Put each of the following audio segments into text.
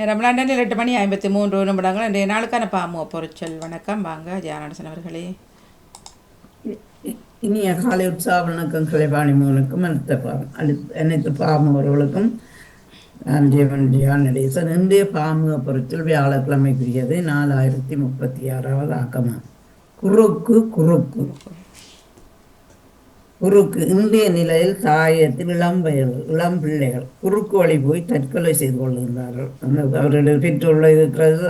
நேரம் எட்டு மணி ஐம்பத்தி மூன்று நிமிடங்கள். இன்றைய நாளுக்கான பாமு பொருச்சல் வணக்கம். வாங்க ஜானடசன் அவர்களே. இனிய காலை உற்சாக வணக்கம். கலைவாணிமோனுக்கும் அடுத்த பா- அடுத்த அனைத்து பாமுகர்களுக்கும் நான் ஜெயவன் ஜியா நடேசன் இன்றைய பாமுக பொருட்கள் வியாழக்கிழமைக்குரியது. நாலாயிரத்தி முப்பத்தி ஆறாவது ஆக்கமா. குறுக்கு குறுக்கு. குறுக்கு இன்றைய நிலையில் தாயத்தில் இளம் இளம் பிள்ளைகள் குறுக்கு வழி போய் தற்கொலை செய்து கொள்கின்றார்கள். அந்த அவருடைய பெற்றோர்கள் இருக்கிறது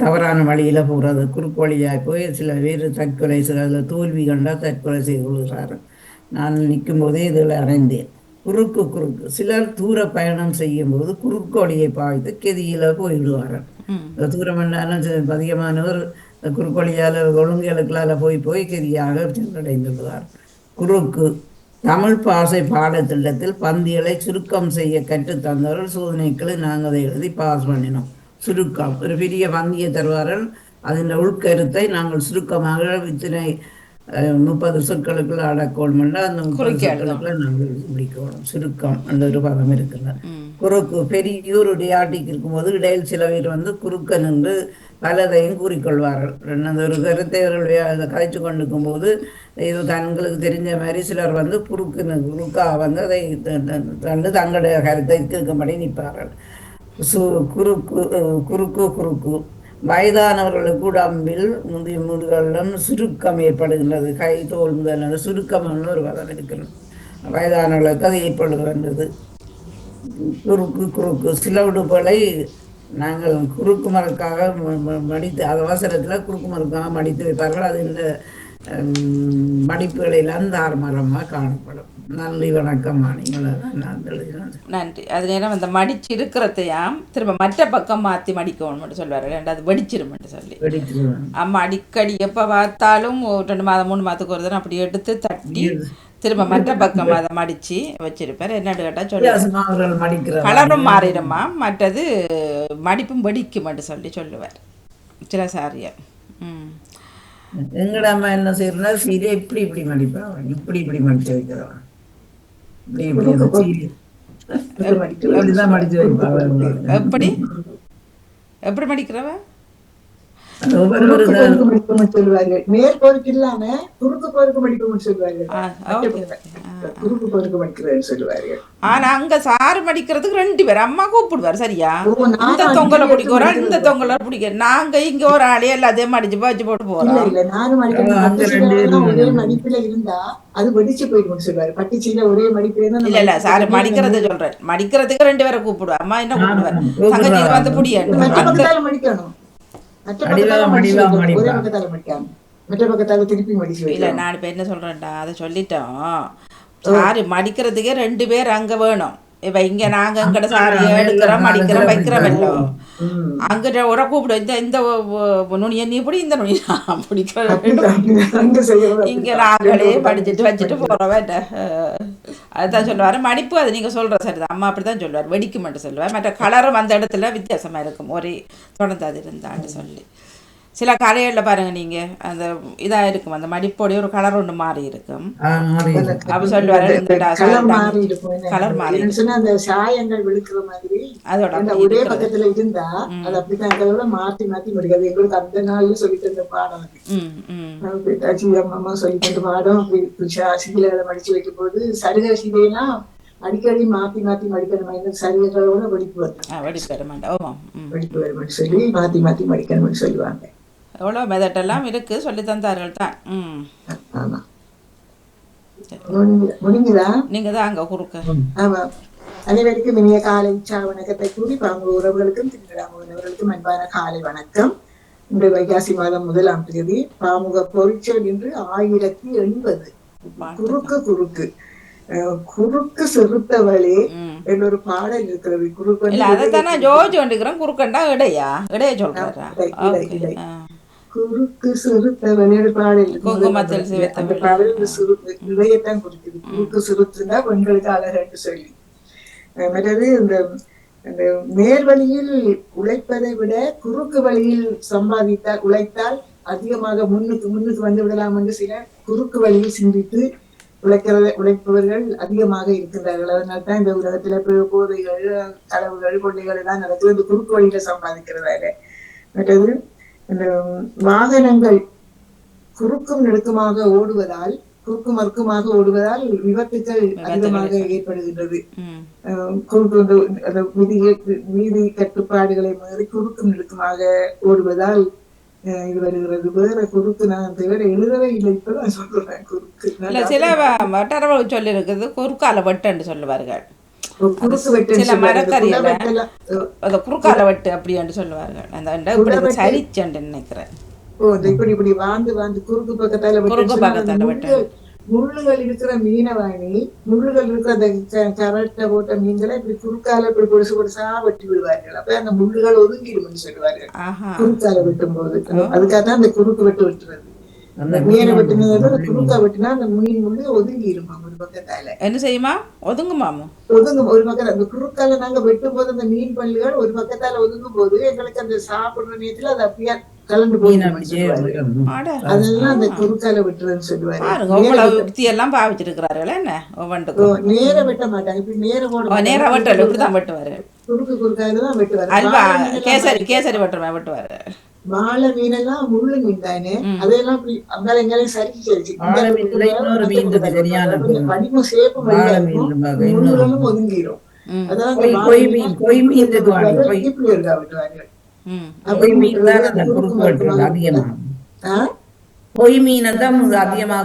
தவறான வழியில் போகிறது குறுக்கு வழியாக போய் சில பேர் தற்கொலை அதில் தோல்வி கண்டால் தற்கொலை செய்து கொள்கிறார்கள். நான் நிற்கும் போதே இதில் அடைந்தேன். குறுக்கு குறுக்கு. சிலர் தூர பயணம் செய்யும்போது குறுக்கு வழியை பாய்த்து கெதியில் போய்விடுவார்கள் இந்த தூரம் என்றாலும் அதிகமானவர் குறுக்கு வழியால் ஒழுங்குகளுக்களால் போய் போய் கெதியாக சென்றடைந்துள்ளார். குறுக்கு தமிழ் பாசை பாடத்திட்டத்தில் பந்திகளை சுருக்கம் செய்ய கற்றுத் தந்தவர்கள் சோதனைகளை நாங்கள் அதை எழுதி பாஸ் பண்ணினோம். சுருக்கம். ஒரு பெரிய பந்தியை தருவார்கள். அதன் உள்கருத்தை நாங்கள் சுருக்கமாக இத்தனை முப்பது சொற்களுக்குள்ள அடக்கணும் என்றால் அந்த முப்பது சொற்களுக்குள்ள நாங்கள் முடிக்கணும் சுருக்கம் என்ற ஒரு பதம் இருக்கிறது குறுக்கு பெரியூர் இடையாட்டிக்கு இருக்கும்போது இடையில் சில பேர் வந்து குறுக்க நின்று பலதையும் கூறிக்கொள்வார்கள். அந்த ஒரு கருத்தை அவர்கள் கதைச்சு கொண்டிருக்கும் போது இது தங்களுக்கு தெரிஞ்ச மாதிரி சிலர் வந்து குறுக்கு குறுக்கா வந்து அதை தந்து தங்களுடைய கருத்தை கேட்கும்படி நிற்பார்கள். சு குறுக்கு குறுக்கு குறுக்கு. வயதானவர்களுக்கு உடம்பில் முதி முதுகளிலும் சுருக்கம் ஏற்படுகின்றது கை தோல் முதல் சுருக்கம்னு ஒரு பதம் இருக்கிறது. வயதானவர்களுக்கு அது ஏற்படுகின்றது குறுக்கு குறுக்கு சில உடுப்புகளை நாங்கள் குறுக்கு மரக்காக மடித்து அது அவசரத்தில் குறுக்கு மரக்காக மடித்து வைப்பார்கள். அது இந்த ஹம், மடிப்புகளில் தார்மரமாக காணப்படும். நன்றி வணக்கம் நன்றி அது நேரம் அந்த மடிச்சு இருக்கிறதையாம் திரும்ப மற்ற பக்கம் மாற்றி மடிக்கணும்னு சொல்லுவார் ரெண்டாவது வெடிச்சிருமென்று சொல்லி. அம்மா அடிக்கடி எப்போ பார்த்தாலும் ஒரு ரெண்டு மாதம் மூணு மாதத்துக்கு ஒரு தடவை அப்படி எடுத்து தட்டி திரும்ப மற்ற பக்கம் அதை மடித்து வச்சிருப்பார். என்னன்னு கேட்டால் சொல்லி. கலரும் மாறிடுமா மற்றது மடிப்பும் வெடிக்குமென்று சொல்லி சொல்லுவார். சில சாரியர். ம். எங்கட அம்மா என்ன செய்யறா சீரை இப்படி இப்படி மடிப்பாங்க இப்படி இப்படி மடிச்சு வைக்கிறவன் இப்படி இப்படி அந்த சீரை இப்படிதான் மடிச்சு வைப்பாங்க எப்படி எப்படி மடிக்கிறவ பொறுக்கு இல்லாம குறுக்கு பொறுக்கு மடிக்கணும்னு சொல்லுவார்கள் ஆனா அங்க சாறு மடிக்கிறதுக்கு ரெண்டு பேர் அம்மா கூப்பிடுவார் சரியா? இந்த தொங்கலை பிடிக்க ஒரு ஆள் எடுத்து இந்த தொங்கலை பிடிக்க நாங்க இங்க ஒரு ஆளே எல்லாத்தையும் மடிச்சு வச்சு போட்டு போறோம். மடிப்புல இருந்தா அது வெடிச்சு போயிடும்னு சொல்லுவாரு பட்டு சீலை ஒரே மடிப்புல இருந்தா இல்ல இல்ல சாரு மடிக்கிறத சொல்றேன். மடிக்கிறதுக்கு ரெண்டு பேரை கூப்பிடுவா அம்மா என்ன கூப்பிடுவார்? தங்கச்சி வந்து பக்கத்தால மடிக்கணும். மற்ற பக்கத்தால திருப்பி மடிச்சு இல்ல நான் இப்ப என்ன சொல்றேன்டா? அதை சொல்லிட்டோம். சாரு மடிக்கிறதுக்கே ரெண்டு பேர் அங்க வேணும். இப்ப இங்க நாங்க எங்கட சாரி எடுக்கிறோம் மடிக்கிறோம் வைக்கிறோம் எல்லாம் ம். அங்கிட்ட ஒரு கூப்பிடு இந்த இந்த நுனியை நீ பிடி இந்த நுனி நான் பிடிக்கிறேன் அங்க இங்க நாங்களே படிச்சுட்டு வச்சுட்டு போறோம் அதுதான் சொல்லுவாரு. மடிப்பு அது நீங்க சொல்ற சரிதான் அம்மா அப்படிதான் சொல்லுவார். வெடிக்க மட்டும் சொல்லுவார். மற்ற கலரும் அந்த இடத்துல வித்தியாசமா இருக்கும். ஒரே தொடர்ந்து அது இருந்தான்னு சொல்லி. சில கடைகளில் பாருங்க நீங்க அந்த இதா இருக்கும். அந்த மடிப்போடைய ஒரு கலர் ஒன்று மாறி இருக்கும். அப்ப சொல்லுவாரு கலர் மாறி அந்த சாயங்கள் விழுக்கிற மாதிரி அதோட ஒரே. பக்கத்துல இருந்தா அது அப்படித்தான் கலர்ல மாத்தி மாத்தி முடியாது எங்களுக்கு அந்த நாள்ல சொல்லி தந்த பாடம் அது. அம்மா அம்மா சொல்லி தந்த பாடம். சீலைகளை மடிச்சு வைக்கும் போது சருக சீலையெல்லாம் அடிக்கடி மாத்தி மாத்தி மடிக்கணும் இந்த சருகைகளோட வெடிப்பு வரும். மாட்டேன் ஆமாம் ம். வெடிப்பு வரும்னு சொல்லி மாத்தி மாத்தி மடிக்கணும்னு சொல்லுவாங்க. எவ்வளோ மெதட்டெல்லாம் இருக்கு சொல்லி தந்தார்கள் தான். ம். முடிஞ்சுதா? நீங்க தான் அங்க குறுக்க. ஆமா. அனைவருக்கும் இனிய காலை வணக்கத்தை கூறி பாம்பு உறவுகளுக்கும் திருவிழாமுகனவர்களுக்கும் அன்பான காலை வணக்கம். இன்று வைகாசி மாதம் முதலாம் தேதி பாமுக பொறிச்சல் இன்று ஆயிரத்தி எண்பது. குறுக்கு குறுக்கு. குறுக்கு சிறுத்தவளே என்னொரு பாடல் இருக்கிறது. குறுக்கு அதைத்தான் ஜோதிச்சு கொண்டிருக்கிறேன். குறுக்கண்டா இடையா? இடைய சொல்றாரா? குறுக்கு சிறுத்தவளே ஒரு பாடல் அந்த. பாடல் சிறு இதையத்தான் குறிக்குது குறுக்கு சிறுத்துனா பெண்களுக்கு அழகன்னு சொல்லி. மற்றது இந்த இந்த நேர் வழியில் உழைப்பதை விட குறுக்கு வழியில் சம்பாதித்தால் உழைத்தால் அதிகமாக முன்னுக்கு முன்னுக்கு வந்து விடலாம் என்று சில குறுக்கு வழியில் சிந்தித்து உழைக்கிறது உழைப்பவர்கள் அதிகமாக இருக்கின்றார்கள். அதனால தான் இந்த உலகத்துல போதைகள் களவுகள் கொள்ளைகள் எல்லாம் நடக்குது. இந்த குறுக்கு வழியில சம்பாதிக்கிறதால. மற்றது வாகனங்கள் குறுக்கும் நெடுக்குமாக ஓடுவதால் குறுக்கும் மறுக்குமாக ஓடுவதால் விபத்துக்கள் அதிகமாக ஏற்படுகின்றது. குறுக்கு அந்த விதி கட்டுப்பாடுகளை மீறி குறுக்கும் நெடுக்குமாக ஓடுவதால் இது வருகிறது. வேற குறுக்கு நான் வேற எழுதவே இல்லை. இப்பதான் சொல்றேன் குறுக்கு. சில வ- வட்டாரவழக்கு சொல்லி இருக்குது குறுக்கால வெட்டுன்னு சொல்லுவார்கள். சில மரக்கறியில அந்த குறுக்கால வெட்டு அப்படின்னு சொல்லுவார்கள் அந்த இப்படி சரிச்சண்டு நினைக்கிறேன். இப்படி இப்படி வாழ்ந்து வாழ்ந்து குறுக்கு பக்கத்தால குறுக்கு பக்கத்தால வெட்டு. முள்ளுகள் இருக்கிற மீனை வாங்கி முள்ளுகள் இருக்கிற அந்த கரட்டை போட்ட மீன்களை இப்படி குறுக்கால இப்படி பொடிசு பொடிசா வெட்டி விடுவார்கள். அப்ப அந்த முள்ளுகள் ஒதுங்கிடும்னு சொல்லுவார்கள். குறுக்கால வெட்டும் போது அதுக்காக தான் அந்த குறுக்கு வெட்டு வெட்டுறது. பக்கத்தால என்ன செய்யுமா? ஒதுங்குமாமு ஒதுங்கும் ஒரு பக்கம் அந்த குறுக்கால நாங்க வெட்டும் போது அந்த மீன் பல்லுகள் ஒரு பக்கத்தால ஒதுங்கும் போது எங்களுக்கு அந்த சாப்பிடுற நேரத்துல அது அப்படியே கலந்து அதெல்லாம் அந்த குறுக்கால வெட்டுறதுன்னு சொல்லுவாரு. யுக்தி எல்லாம் பாவிச்சிருக்கிறார்கள் என்ன? ஒவ்வொன்றுக்கும். நேர வெட்ட மாட்டாங்க. இப்படி நேர போட ஓ, நேரா வெட்டல் இப்படிதான் வெட்டுவாரு. குறுக்கு குறுக்கால தான் வெட்டுவாரு. அல்வா கேசரி கேசரி வெட்டுறமா வெட்டுவாரு. வாழை மீனெல்லாம் முள்ளு மீன் தானே அதெல்லாம் இப்படி அங்கால எங்கேயும் சரிச்சு சரிச்சு பாக்க இன்னொரு முள்ளுகளும் ஒதுங்கிரும் ம். அதான் கொய்- அந்த கொய் வாழை மீன், கொய் மீன் இருக்கு வாங்க, வெட்டுவாங்க, கொய். இப்படி இருக்கா வெட்டுவாங்க ம். பொய் மீன் தான் அந்த குறுக்கு வெட்டுறது அதிகமா. ஆ? பொய் மீனை அதிகமா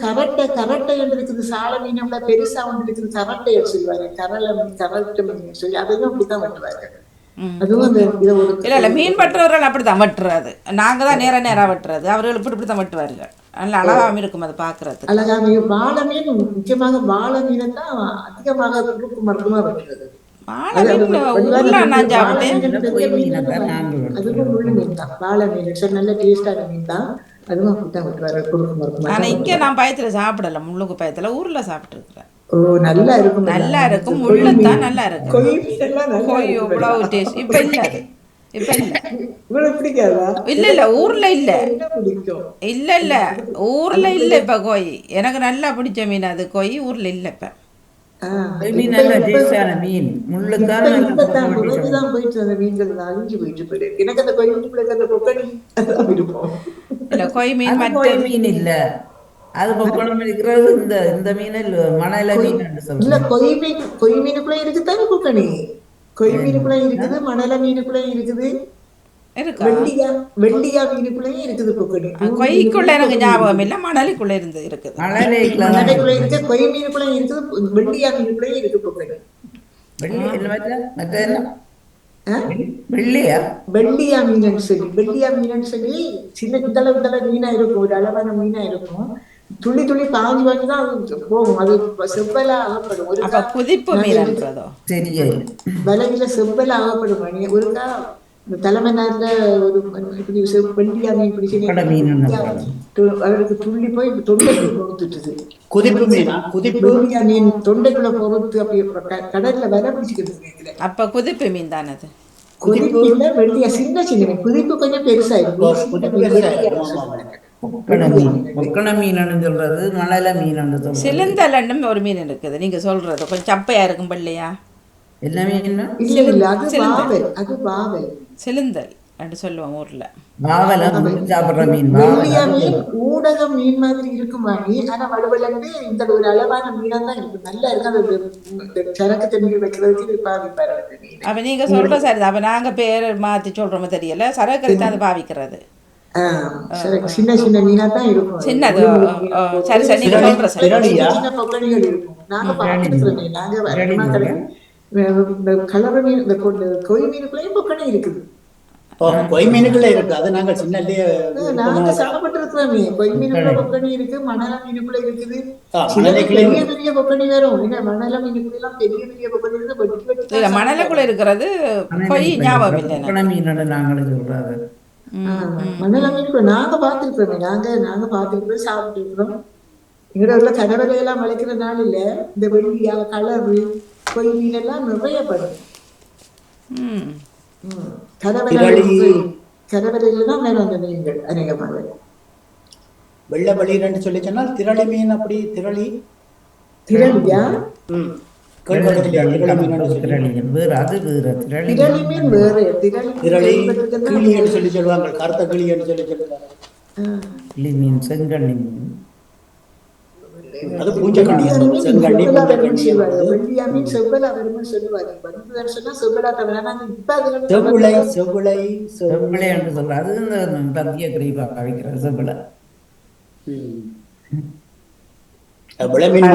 கரட்டை கரட்டை என்று இருக்குது. சால மீன் பெருசா ஒன்று இருக்குது. கரட்டை சொல்லுவாரு கரலை மீன் கரட்டை மீன் சொல்லி அதையும் அப்படித்தான் வெட்டுவாரு இல்ல இல்ல மீன் வெட்டுறவர்கள் அப்படித்தான் வெட்டுறது. நாங்க தான் நேரா நேரா வெட்டுறது. அவர்கள் இப்படி இப்படி தான் வெட்டுவார்கள். நல்ல அழகாவும் இருக்கும் அது பாக்குறதுக்கு. அழகாக வாழை மீன் முக்கியமாக வாழை மீனை தான் அதிகமாக மரமா வெட்டுறது. தான். தான். தான். ஆனா இங்க நான் பயத்துல சாப்பிடல. முள்ளுக்கு பயத்துல ஊர்ல சாப்பிட்டு ஓ நல்லா இருக்கும். நல்லா இருக்கும். முள்ளு தான் நல்லா இருக்கும். கொய் கோழி எவ்வளவு டேஸ்ட் இப்ப இல்ல. இப்ப இல்ல. இல்ல இல்ல. ஊர்ல இல்ல. இல்ல இல்ல. ஊர்ல இல்ல இப்ப கோழி எனக்கு நல்லா பிடிச்ச மீன் அது. கோழி ஊர்ல இல்ல இப்ப. மீன் நல்ல டேஸ்டான மீன். முள்ளுக்கான போயிட்டு அந்த மீன்கள் அழிஞ்சு போயிட்டு போயிருக்கு எனக்கு அந்த கொய் மீன் இல்ல. அது மீன் பொக்கணம் இருக்கிறது இந்த இந்த மீன் இல்ல மணல மீன் இல்ல கொய் மீன் கொய் மீனுக்குள்ள இருக்குதானே கொக்கணி கொய் மீனுக்குள்ள இருக்குது மணல மீனுக்குள்ள இருக்குது. இருக்கா? வெண்டியா வெண்டியா மீனுக்குள்ளயும் இருக்குது கொக்கடி கொய்க்குள்ள எனக்கு ஞாபகம் இல்ல மணலிக்குள்ள இருந்து இருக்குது. மணலைக்குள்ள இருக்கு கொய் மீனுக்குள்ள இருக்குது வெண்டியா மீனுக்குள்ளயும் இருக்கு ஆ? வெள்ளியா? வெள்ளியா மீன் சொல்லி வெள்ளியா மீன் சொல்லி சின்ன இந்தளவு இந்தளவு மீனா இருக்கும் ஒரு அளவான மீனா இருக்கும். துள்ளி துள்ளி பாஞ்சு பாஞ்சு தான் அது போகும். அது செவ்வலா ஆகப்படும். ஒரு அப்ப குதிப்பு மீன்ன்றதோ தெரியல விலையில செவ்வலா ஆகப்படும். மணி ஒருக்கா தலைமை நாட்டுல ஒரு இப்படி வெள்ளியா மீன் பிடிச்சு அவருக்கு துள்ளி போய் தொண்டைக்குள்ள பொறுத்துட்டுது குதிப்பு மீனா? குதிப்பு? வெள்ளியா மீன் தொண்டைக்குள்ள பொறுத்து அப்படி கடல்ல வர பிடிச்சிக்கிட்டு இருக்குது அப்ப குதிப்பு மீன் தானே அது. குதிப்புல வெள்ளியா? சின்ன சின்ன குதிப்பு கொஞ்சம் பெருசா மீன் மீன் சொல்றது? மணல மீன் சொல்றது? சிலந்தலன்னும் ஒரு மீன் இருக்குது. நீங்க சொல்றது. கொஞ்சம் சப்பையா இருக்கும் இல்லையா என்ன மீன் இல்ல இல்ல அது வாவல் அது வாவல் சிலுந்தல் சொல்லுவோம் ஊர்ல. சாப்பிடுற மீன் வெள்ளியா மீன் ஊடக மீன் மாதிரி இருக்கும் ஆனா வலுவலந்து இந்த ஒரு அளவான மீனா தான் இருக்கும் நல்லா இருக்கு. அது சரக்கு தண்ணீர் வைக்கிறதுக்கு பாவிப்பாரு அப்ப நீங்க சொல்ற சரி அப்ப நாங்க பேர் மாத்தி சொல்றோமோ தெரியல. சரக்கறி தான் அது பாவிக்கிறது. சரக்கு சின்ன சின்ன மீனா தான் இருக்கும். சின்னது சரி சரி நீங்க சொல்ற? சின்ன பொக்கணிகள் இருக்கும். நாங்க பார்த்துருக்கிறோம் நாங்க வரமா கடை இந்த கலர் மீன் இந்த கொய் மீனுக்குள்ளேயும் பொக்கணி இருக்குது. கொய் மீனுக்குள்ள இருக்கு. அது நாங்க சின்னதுலயே நாங்க சாப்பிட்டு கொய் மீனுக்குள்ள பொக்கணி இருக்கு மணல மீனுக்குள்ள இருக்குது. பெரிய பெரிய பொக்கணி வரும். மணல மீனுக்குள்ள எல்லாம் பெரிய பெரிய பொக்கணி இருக்கு. வெட்டி வெட்டி இல்ல மணலுக்குள்ள இருக்கிறது கொய் ஞாபகம் இல்லை நாங்களும் சொல்றாரு. மணல மீனுக்குள்ள நாங்க பார்த்திருக்கிறோம். நாங்க நாங்க பார்த்திருக்கிறோம் சாப்பிட்டு இருக்கிறோம் எங்கட உள்ள கடவுளையெல்லாம் வளைக்கிற நாள் இல்ல இந்த வெள்ளியா கலரு கொய் மீன் எல்லாம் நிறைய படும். ம். கடவுளை விரலி. கடவுளையில தான் வேணும் அந்த மீன்கள் அநேகமாக. வெள்ளை வெளியிடன்னு சொல்லி சொன்னால் திரளி மீன் அப்படி திரளி. திரளியா? சொல்லி சொல்லி சொல்லுவாங்க கருத்த சொல்லி சொல்லுவாங்க. கிளி மீன் செங்கண்ணி மீன் அது பூஞ்சக்கண்ணி அது செங்கண்ணி சொல்லுவாங்க. சொல்லுவாங்க. செவ்விளை செவ்விளை செவ்- செம்பிளை என்று சொல்ற அது இந்த பத்திய கிரீபாக வைக்கிற செம்பிளை ம். அது விளமீன்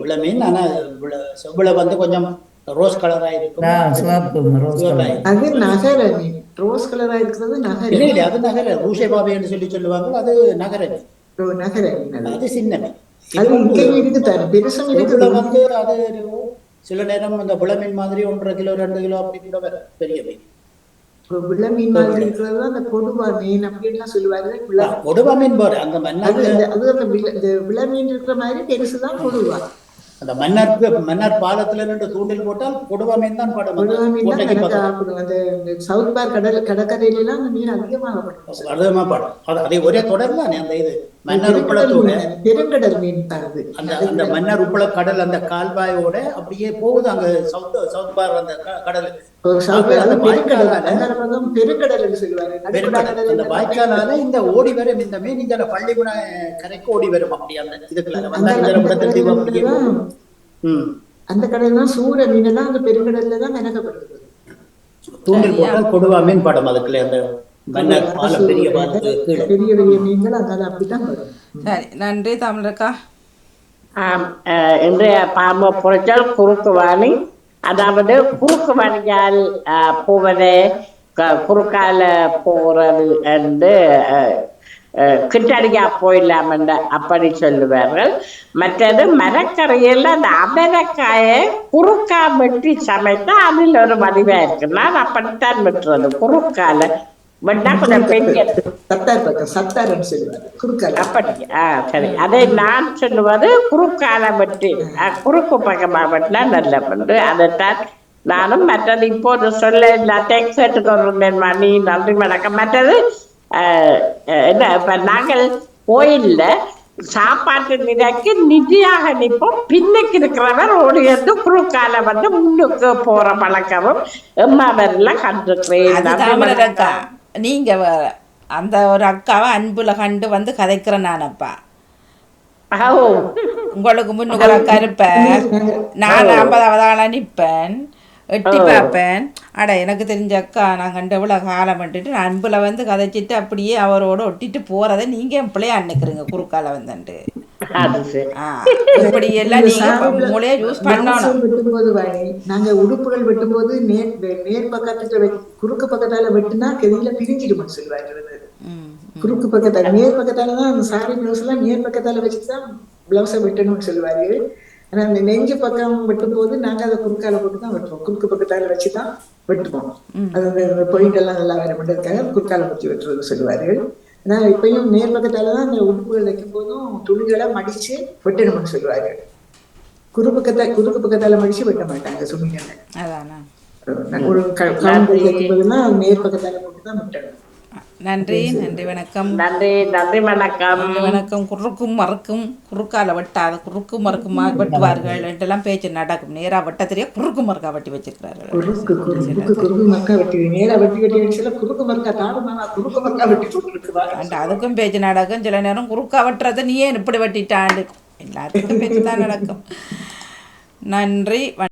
விளமீன் ஆனா விள- செவ்விளை வந்து கொஞ்சம் ரோஸ் கலரா இருக்கும். அது நகர ரோஸ் கலரா இருக்கிறது நகர இல்ல இல்ல அது நகர. ரூஷே பாபேன்னு சொல்லி சொல்லுவாங்க அது நகர நகர அது. அது சின்ன மீன். அது இங்கேயும் இருக்குது பெருசும் செவ்விளை இருக்குது வந்து அது சில நேரம் இந்த விளமீன் மாதிரி ஒன்றரை கிலோ ரெண்டு கிலோ அப்படி கூட வரும். பெரிய மீன். விள மீன் மாதிரி அந்த கொடுவா மீன் அப்படின்லாம் சொல்லுவாங்க. கொடுவா மீன் பாரு அந்த மன்னர் அது அந்த விள- மீன் இருக்கிற மாதிரி பெருசுதான் கொடுவா. அந்த மன்னர் மன்னர் பாலத்துல நின்று தூண்டில் போட்டால் கொடுவா மீன் தான் படம் கொடுவா மீன் தான் அந்த சவுத் கடல் கடற்கரையில எல்லாம் அந்த மீன் அதிகமாக படும் படம். அது அதே ஒரே தொடர் தானே அந்த இது. மன்னர் உப்பளத்தோட. பெருங்கடல் மீன் தான் அது. அந்த அந்த மன்னர் உப்பள கடல் அந்த கால்வாயோட அப்படியே போகுது. அங்க சவுத் சவுத் பார் அந்த கடல். வாய்க்காலால- இந்த ஓடி வரும் இந்த மீன் இந்த பள்ளிமுனை கரைக்கு ஓடி வரும் அப்படி அந்த இதுக்குள்ள அந்த வந்தா இந்த அந்த இடத்துல தீவு அப்படியே கடல்ல தான் ம். அந்த கடல் தான் சூர மீன் அந்த பெருங்கடல்ல தான் கணக்கப்படுது தூண்டில் போட்டால் கொடுவா மீன் படம் அதுக்குள்ள அந்த பெரிய பெரிய மீன்கள் அப்படித்தான் வரும் சரி நன்றி தமிழக்கா இன்றைய பாம்பு புரட்சல் குறுக்கு வாணி. அதாவது குறுக்கு வழியால் அஹ், போவது குறுக்கால போறது என்று அஹ், அஹ், கிட்டடியா போயிடலாம் என்று அப்படி சொல்லுவார்கள். மற்றது மரக்கரையில் அந்த அமரக்காயை குறுக்கா வெட்டி சமைத்தா அதில் ஒரு வடிவாக இருக்குன்னா அப்படித்தான் வெட்டுறது குறுக்கால. வெட்டா கொஞ்சம் பெரிய சத்தார் பக்கம் சத்தார்னு சொல்லுவாங்க குறுக்கால? அப்படி ஆ சரி. அதை நான் சொல்லுவது குறுக்கால அஹ், குறுக்கு பக்கமா வெட்டினா நல்ல அதைத்தான் நானும் மற்றது இப்போது சொல்ல எல்லாத்தையும் கேட்டுக்கொண்டிருந்தேன் மணி நன்றி வணக்கம். மற்றது என்ன இப்ப நாங்கள் கோயில்ல சாப்பாட்டு நிலைக்கு நிதியாக நிற்போம். பின்னுக்கு இருக்கிறவர் ஓடி வந்து குறுக்கால வந்து முன்னுக்கு போற பழக்கமும் எம்மாவரெல்லாம் கண்டிருக்கிறேன். அது நன்றி தமிழக்கா வணக்கம். நீங்க வேற அந்த ஒரு அக்காவை அன்புல கண்டு வந்து கதைக்கிறேன் நானப்பா. உங்களுக்கு முன்னுக்கு ஒரு அக்கா இருப்பேன். நான் ஐம்பதாவது ஆளா நிற்பேன் எட்டி பார்ப்பேன். அட எனக்கு தெரிஞ்ச அக்கா நான் கண்டு இவ்வளோ காலம் பண்ணிட்டு நான் அன்புல வந்து கதைச்சிட்டு அப்படியே அவரோட ஒட்டிட்டு போறதை நீங்க என் பிள்ளையா அன்னைக்குறீங்க குறுக்கால வந்துட்டு இப்படி எல்லாம் நீங்க மூளையா யூஸ் பண்ணணும் மாம்சம் வெட்டும்போது வாணி நாங்க உடுப்புகள் வெட்டும்போது நேர் நேர் பக்கத்துல குறுக்கு பக்கத்தால வெட்டுனா கெதியில பிரிஞ்சிடும்னு சொல்லுவாங்க குறுக்கு பக்கத்தால நேர் பக்கத்தால தான் அந்த சாரி பிளவுஸ் எல்லாம் நேர் பக்கத்தால வச்சுட்டு தான் பிளவுஸை வெட்டணும்னு சொல்லுவாரு. ஆனா அந்த நெஞ்சு பக்கம் வெட்டும் போது நாங்க அதை குறுக்கால போட்டு தான் வெட்டுவோம். குறுக்கு பக்கத்தால வச்சு தான் வெட்டுவோம் அது பொயிண்ட் எல்லாம் நல்லா வர மாட்டேங்கிறதுக்காக குறுக்கால வச்சு வெட்டுறது சொல்லுவாரு. ஆனா இப்பயும் நேர் பக்கத்தால தான் அந்த உடுப்புகள் வைக்கும் போதும் துணிகளை மடிச்சு வெட்டணும்னு சொல்லுவாரு. குறு பக்கத்தை குறுக்கு பக்கத்தால மடிச்சு வெட்ட மாட்டாங்க அதானா? ஒரு க- கவுண்டர் வைக்கும்போதெல்லாம் நேர் பக்கத்தால போட்டு தான் வெட்டணும். நன்றி நன்றி வணக்கம். நன்றி நன்றி வணக்கம். நன்றி வணக்கம். குறுக்கும் மறுக்கும் குறுக்கால வெட்டாத குறுக்கு மறுக்குமா வெட்டுவார்கள் என்றெல்லாம் பேச்சு நடக்கும். நேரா வெட்ட தெரியா குறுக்கு மறுக்கா வெட்டி வச்சிருக்கிறார்கள் அதுக்கும் பேச்சு நடக்கும். சில நேரம் குறுக்கா வெட்டுறதை நீ ஏன் இப்படி வெட்டிட்டாண்டு. எல்லாத்துக்கும் பேச்சு தான் நடக்கும். நன்றி வணக்கம்.